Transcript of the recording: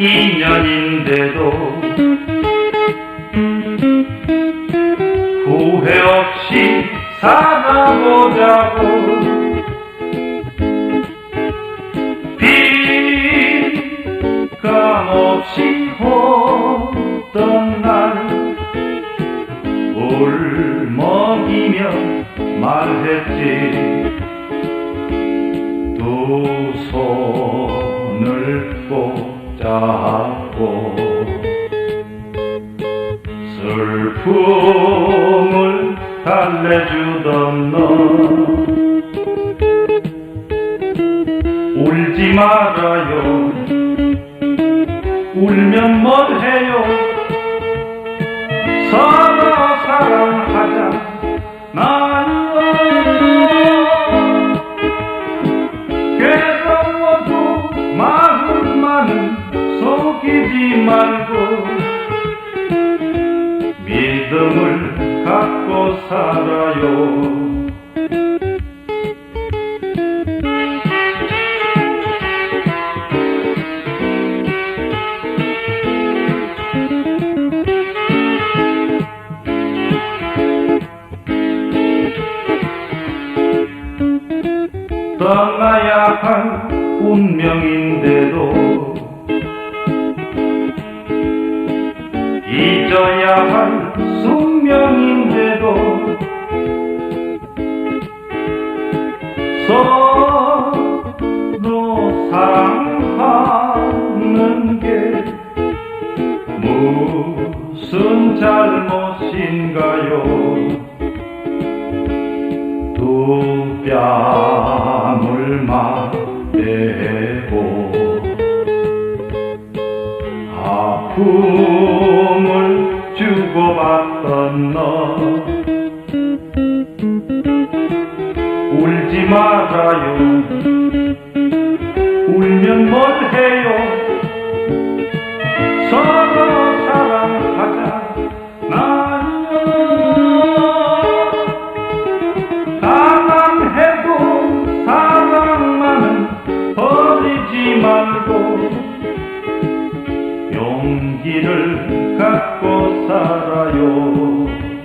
인연인데도 후회 없이 살아보자고 빛감 없이 오던 날 울먹이며 말했지. 두 손을 꼭 잡고 슬픔을 달래주던 너 울지 말아요. 울면 뭘 해요 속이지 말고 믿음을 갖고 살아요. 떠나야 할 운명인데도 잊어야 할 숙명인데도 서로 사랑하는 게 무슨 잘못인가요? 두 뺨을 맞대고 아픔을 주고받던 너. 울지 말아요. 울면 뭘 해요? 서로 사랑하자. 나는 사랑해도 사랑만은 버리지 말고 용기를 갖고 살아요